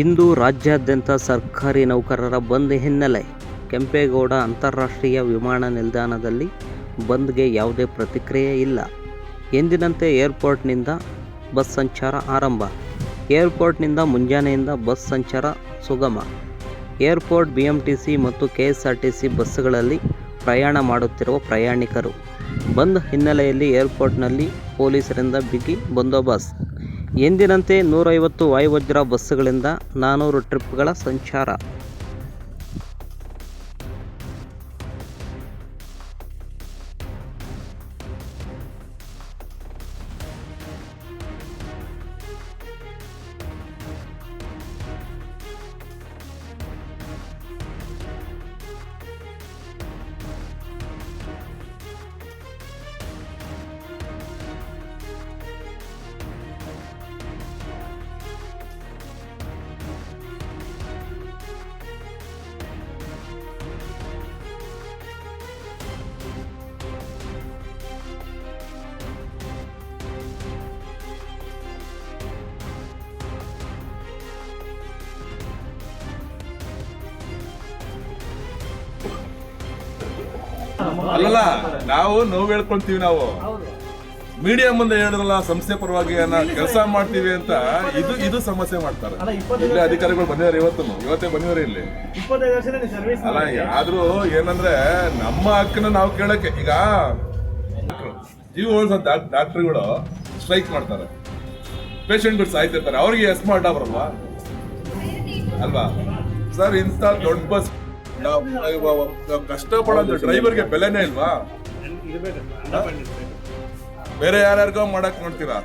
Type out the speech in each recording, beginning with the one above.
ಇಂದು ರಾಜ್ಯಾದ್ಯಂತ ಸರ್ಕಾರಿ ನೌಕರರ ಬಂದ್ ಹಿನ್ನೆಲೆ ಕೆಂಪೇಗೌಡ ಅಂತಾರಾಷ್ಟ್ರೀಯ ವಿಮಾನ ನಿಲ್ದಾಣದಲ್ಲಿ ಬಂದ್ಗೆ ಯಾವುದೇ ಪ್ರತಿಕ್ರಿಯೆ ಇಲ್ಲ. ಎಂದಿನಂತೆ ಏರ್ಪೋರ್ಟ್ನಿಂದ ಬಸ್ ಸಂಚಾರ ಆರಂಭ. ಏರ್ಪೋರ್ಟ್ನಿಂದ ಮುಂಜಾನೆಯಿಂದ ಬಸ್ ಸಂಚಾರ ಸುಗಮ. ಏರ್ಪೋರ್ಟ್ ಬಿ ಎಂಟಿ ಸಿ ಮತ್ತು K S R T C ಬಸ್ಗಳಲ್ಲಿ ಪ್ರಯಾಣ ಮಾಡುತ್ತಿರುವ ಪ್ರಯಾಣಿಕರು. ಬಂದ್ ಹಿನ್ನೆಲೆಯಲ್ಲಿ ಏರ್ಪೋರ್ಟ್ನಲ್ಲಿ ಪೊಲೀಸರಿಂದ ಬಿಗಿ ಬಂದೋಬಸ್ತ್. ಎಂದಿನಂತೆ ನೂರೈವತ್ತು ವಾಯುವಜ್ರ ಬಸ್ಸುಗಳಿಂದ ನಾನ್ನೂರು ಟ್ರಿಪ್ಗಳ ಸಂಚಾರ. ಅಲ್ಲಲ್ಲ ನಾವು ನೋವು ಹೇಳ್ಕೊಂತೀವಿ ನಾವು. ಮೀಡಿಯಾ ಮುಂದೆ ಹೇಳಿದ್ರಲ್ಲ ಸಂಸ್ಥೆ ಪರವಾಗಿ ಕೆಲಸ ಮಾಡ್ತೀವಿ ಅಂತ ಇದು ಇದು ಸಮಸ್ಯೆ ಮಾಡ್ತಾರೆ. ಇಲ್ಲಿ ಅಧಿಕಾರಿಗಳು ಬಂದಿದ್ದಾರೆ ಇವತ್ತು ಇವತ್ತೇ ಬಂದಿದ್ದಾರೆ ಇಲ್ಲಿ. ಅಲ್ಲ ಆದ್ರೂ ಏನಂದ್ರೆ ನಮ್ಮ ಹಕ್ಕನ್ನ ನಾವು ಕೇಳಕ್ಕೆ ಈಗ ಜೀವ ಉಳಿಸೋ ಡಾಕ್ಟರ್ಗಳು ಸ್ಟ್ರೈಕ್ ಮಾಡ್ತಾರೆ. ಪೇಷಂಟ್ಗಳು ಸಾಯ್ತಿರ್ತಾರೆ. ಅವ್ರಿಗೆ ಎಸ್ ಮಾಡ ಬರಲ್ವಾ ಅಲ್ವಾ? ಸರ್ ಇಂಥ ದೊಡ್ಡ ಬಸ್ ಕಷ್ಟಪಡೋ ಡ್ರೈವರ್ಗೆ ಬೆಲೆನೇ ಇಲ್ವಾ? ಬೇರೆ ಯಾರ್ಯಾರಿಗೋ ಮಾಡಕ್ ನೋಡ್ತೀರಾ?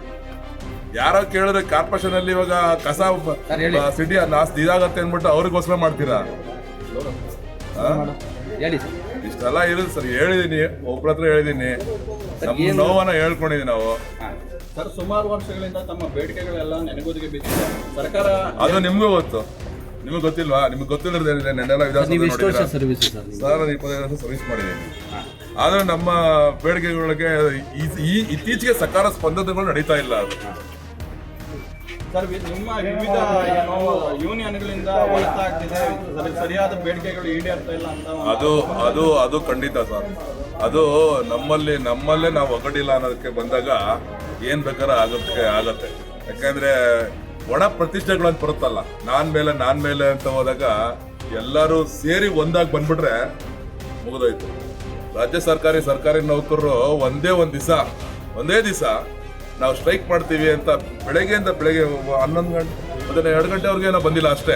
ಯಾರೋ ಕೇಳಿದ್ರೆ ಕಾರ್ಪೊರೇಷನ್ ಅಲ್ಲಿ ಇವಾಗ ಕಸ ಸಿಟಿ ಇದಾಗತ್ತೆ ಅಂದ್ಬಿಟ್ಟು ಅವ್ರಿಗೋಸ್ಕರ ಮಾಡ್ತೀರಾ? ಆ? ಇಷ್ಟೆಲ್ಲ ಇರೋದು ಸರ್ ಹೇಳಿದೀನಿ ಒಬ್ರ ಹತ್ರ ಹೇಳಿದೀನಿ. ನಮ್ಮ ನೋವನ್ನ ಹೇಳ್ಕೊಂಡಿದೀವಿ ನಾವು. ಸರ್ ಸುಮಾರು ವರ್ಷಗಳಿಂದ ತಮ್ಮ ಬೇಡಿಕೆಗಳೆಲ್ಲ ನೆನಗೋದಿಗೆ ಬಿದ್ದಿದೆ. ಸರ್ಕಾರ ಅದು ನಿಮ್ಗೂ ಗೊತ್ತು. ನಿಮ್ಗೆ ಗೊತ್ತಿಲ್ವಾ? ನಿಮ್ಗೆ ಗೊತ್ತಿಲ್ಲದೆ ನೆನ್ನೆಲ್ಲ ವಿಧಾನಸೌಧ? ಸರ್ ನಾನು ಇಪ್ಪತ್ತೈದು ವರ್ಷ ಸರ್ವಿಸ್ ಮಾಡಿದ್ದೀನಿ. ಆದ್ರೆ ನಮ್ಮ ಬೇಡಿಕೆಗಳಿಗೆ ಈ- ಇತ್ತೀಚೆಗೆ ಸಕಾರ ಸ್ಪಂದನೆಗಳು ನಡೀತಾ ಇಲ್ಲ ಅದು. ಸರ್ ನಿಮ್ಮ ವಿವಿಧ ಏನೋ ಯೂನಿಯನ್ಗಳಿಂದ ಒಳತಾಗ್ತಿದೆ ಸರಿ- ಸರಿಯಾದ ಬೇಡಿಕೆಗಳು ಈಡೇರ್ತಾ ಇಲ್ಲ ಅಂತ ಅದು ಅದು ಅದು ಖಂಡಿತ ಸರ್. ಅದು ನಮ್ಮಲ್ಲಿ ನಮ್ಮಲ್ಲೇ ನಾವು ಒಗಡಿಲ್ಲ ಅನ್ನೋದಕ್ಕೆ ಬಂದಾಗ ಏನ್ ಬೇಕಾದ್ರೆ ಆಗುತ್ತೆ ಆಗತ್ತೆ. ಯಾಕಂದ್ರೆ ಒಣ ಅಂತ ಬರುತ್ತಲ್ಲ, ನಾನ್ ಮೇಲೆ ನಾನ್ ಮೇಲೆ ಅಂತ ಹೋದಾಗ ಎಲ್ಲರೂ ಸೇರಿ ಒಂದಾಗಿ ಬಂದ್ಬಿಟ್ರೆ ಮುಗಿದೋಯ್ತು. ರಾಜ್ಯ ಸರ್ಕಾರಿ ಸರ್ಕಾರಿ ನೌಕರರು ಒಂದೇ ಒಂದ್ ದಿವಸ ಒಂದೇ ದಿವಸ ನಾವು ಸ್ಟ್ರೈಕ್ ಮಾಡ್ತೀವಿ ಅಂತ ಬೆಳಗ್ಗೆಯಿಂದ ಬೆಳಗ್ಗೆ ಹನ್ನೊಂದು ಗಂಟೆ ಅದನ್ನ ಎರಡು ಗಂಟೆವರೆಗೆ ಏನೋ ಬಂದಿಲ್ಲ ಅಷ್ಟೇ.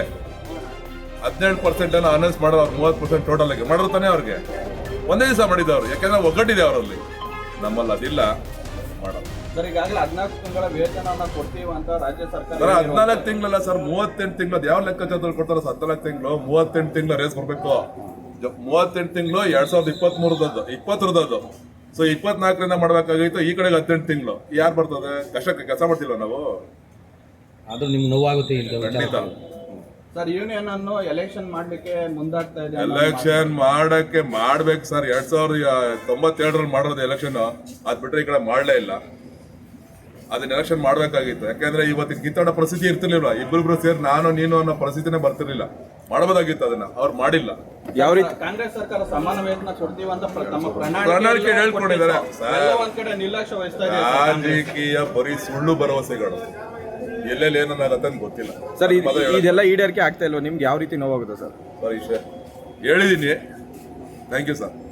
ಹದಿನೇಳು ಪರ್ಸೆಂಟ್ ಏನೋ ಅನೌನ್ಸ್ ಮಾಡೋರು ಅವ್ರು ಮೂವತ್ತು ಪರ್ಸೆಂಟ್ ಟೋಟಲ್ ಆಗಿ. ಮಾಡಿರ್ತಾನೆ ತಾನೇ ಅವ್ರಿಗೆ. ಒಂದೇ ದಿವಸ ಮಾಡಿದವರು ಯಾಕೆಂದ್ರೆ ಒಗ್ಗಟ್ಟಿದೆ ಅವರಲ್ಲಿ. ನಮ್ಮಲ್ಲಿ ಅದಿಲ್ಲ. ಮಾಡೋದು. ಸರ್ ಈಗಾಗಲೇ ಹದಿನಾಲ್ಕು ತಿಂಗಳ ವೇತನವನ್ನ ಕೊಡ್ತೀವಿ ಅಂತ ರಾಜ್ಯ ಸರ್ ಸರ್ಕಾರ ಹದಿನಾಲ್ಕು ತಿಂಗಳಲ್ಲ ಸರ್ ಮೂವತ್ತೆಂಟು ತಿಂಗಳು ಯಾವ ಲೆಕ್ಕಾಚಾರ ಕೊಡ್ತಾರೆ ಸರ್ ಹದಿನಾಲ್ಕು ತಿಂಗಳು ಮೂವತ್ತೆಂಟು ತಿಂಗಳು ರೇಸ್ ಕೊಡ್ಬೇಕು. ಮೂವತ್ತೆಂಟು ತಿಂಗಳು ಎರಡ್ ಸಾವಿರದ ಇಪ್ಪತ್ತ್ ಮೂರದ್ದು ಇಪ್ಪತ್ತರದ್ದು ಸೊ ಇಪ್ಪತ್ನಾಲ್ಕರಿಂದ ಮಾಡ್ಬೇಕಾಗಿತ್ತು ಈ ಕಡೆಗೆ ಹದಿನೆಂಟು ತಿಂಗಳು. ಯಾರು ಬರ್ತದೆ? ಕಷ್ಟಕ್ಕೆ ಕೆಲಸ ಮಾಡ್ತಿಲ್ಲ ನಾವು? ಆದ್ರೂ ನಿಮ್ಗೆ ನೋವಾಗುತ್ತೆ ಖಂಡಿತ. ಸರ್ ಯೂನಿಯನ್ ಅನ್ನು ಎಲೆಕ್ಷನ್ ಮಾಡ್ಲಿಕ್ಕೆ ಮುಂದಾಗ್ತಾ ಇದೆ ಎಲೆಕ್ಷನ್ ಮಾಡಕ್ಕೆ ಮಾಡ್ಬೇಕು ಸರ್. ಎರಡ್ ಸಾವಿರದ ತೊಂಬತ್ತೆರಡರಲ್ಲಿ ಮಾಡಿರೋದು ಎಲೆಕ್ಷನ್ ಅದ್ ಬಿಟ್ರೆ ಈ ಕಡೆ ಮಾಡಲೇ ಇಲ್ಲ. ಅದನ್ನ ಎಲೆಕ್ಷನ್ ಮಾಡ್ಬೇಕಾಗಿತ್ತು. ಯಾಕಂದ್ರೆ ಇವತ್ತಿನ ಕಿತ್ತಾಡೋ ಪರಿಸ್ಥಿತಿ ಇರ್ತಿರ್ಲಿಲ್ಲ. ಇಬ್ಬರಿಬ್ರು ಸೇರಿ ನಾನು ನೀನು ಅನ್ನೋ ಪರಿಸ್ಥಿತಿನೇ ಬರ್ತಿರ್ಲಿಲ್ಲ. ಮಾಡಬಹುದಾಗಿತ್ತು ಅದನ್ನ. ಅವ್ರು ಮಾಡಿಲ್ಲ. ಯಾವ ರೀತಿ? ಕಾಂಗ್ರೆಸ್ ಸರ್ಕಾರ ಸಮಾನ ವೇತನ ಕೊಡ್ತೀವಿ ಅಂತ ತಮ್ಮ ಪ್ರಣಾಳಿಕೆ ಹೇಳ್ಕೊಂಡಿದ್ದಾರೆ. ರಾಜಕೀಯ ಬರೀ ಸುಳ್ಳು ಭರವಸೆಗಳು. ಎಲ್ಲೆಲ್ಲಿ ಏನಾಗತ್ತೆ ಅಂತ ಗೊತ್ತಿಲ್ಲ. ಸರ್ ಇದ್- ಇದೆಲ್ಲ ಈಡೇರಿಕೆ ಆಗ್ತಾ ಇಲ್ವಾ? ನಿಮ್ಗೆ ಯಾವ ರೀತಿ ನೋವಾಗುತ್ತೆ ಸರ್? ಸರ್ ಇಷ್ಟೇ. ಹೇಳಿದೀನಿ. Thank you sir